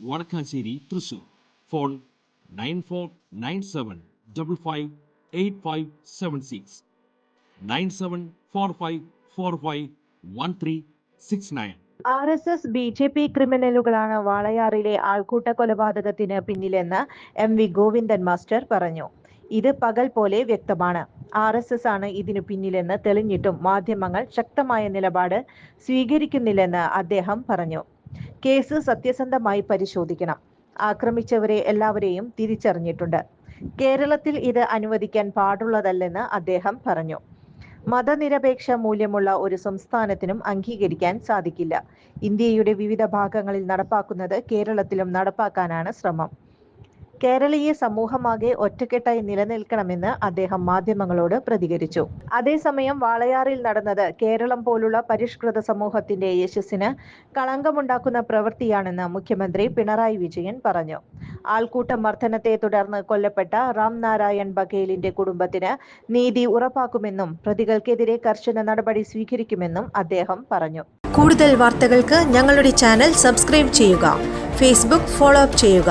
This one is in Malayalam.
Vadakkanchery Thrissur. Phone nine four nine seven double five eight five seven six. Nine seven four five four five one three six nine. R S S B J P ക്രിമിനലുകളാണ് വാളയാറിലെ ആൾക്കൂട്ട കൊലപാതകത്തിന് പിന്നിലെന്ന് എം വി ഗോവിന്ദൻ മാസ്റ്റർ പറഞ്ഞു. ഇത് പകൽ പോലെ വ്യക്തമാണ്. ആർ എസ് എസ് ആണ് ഇതിനു പിന്നിലെന്ന് തെളിഞ്ഞിട്ടും മാധ്യമങ്ങൾ ശക്തമായ നിലപാട് സ്വീകരിക്കുന്നില്ലെന്ന് അദ്ദേഹം പറഞ്ഞു. കേസ് സത്യസന്ധമായി പരിശോധിക്കണം. ആക്രമിച്ചവരെ എല്ലാവരെയും തിരിച്ചറിഞ്ഞിട്ടുണ്ട്. കേരളത്തിൽ ഇത് അനുവദിക്കാൻ പാടുള്ളതല്ലെന്ന് അദ്ദേഹം പറഞ്ഞു. മതനിരപേക്ഷ മൂല്യമുള്ള ഒരു സംസ്ഥാനത്തിനും അംഗീകരിക്കാൻ സാധിക്കില്ല. ഇന്ത്യയുടെ വിവിധ ഭാഗങ്ങളിൽ നടപ്പാക്കുന്നത് കേരളത്തിലും നടപ്പാക്കാനാണ് ശ്രമം. കേരളീയ സമൂഹമാകെ ഒറ്റക്കെട്ടായി നിലനിൽക്കണമെന്ന് അദ്ദേഹം മാധ്യമങ്ങളോട് പ്രതികരിച്ചു. അതേസമയം വാളയാറിൽ നടന്നത് കേരളം പോലുള്ള പരിഷ്കൃത സമൂഹത്തിന്റെ യശസ്സിന് കളങ്കമുണ്ടാക്കുന്ന പ്രവൃത്തിയാണെന്ന് മുഖ്യമന്ത്രി പിണറായി വിജയൻ പറഞ്ഞു. ആൾക്കൂട്ട മർദ്ദനത്തെ തുടർന്ന് കൊല്ലപ്പെട്ട റാം നാരായൺ ബഘേലിന്റെ കുടുംബത്തിന് നീതി ഉറപ്പാക്കുമെന്നും പ്രതികൾക്കെതിരെ കർശന നടപടി സ്വീകരിക്കുമെന്നും അദ്ദേഹം പറഞ്ഞു. കൂടുതൽ വാർത്തകൾക്ക് ഞങ്ങളുടെ ചാനൽ സബ്സ്ക്രൈബ് ചെയ്യുക ഫേസ്ബുക്ക് ഫോളോ അപ്പ് ചെയ്യുക.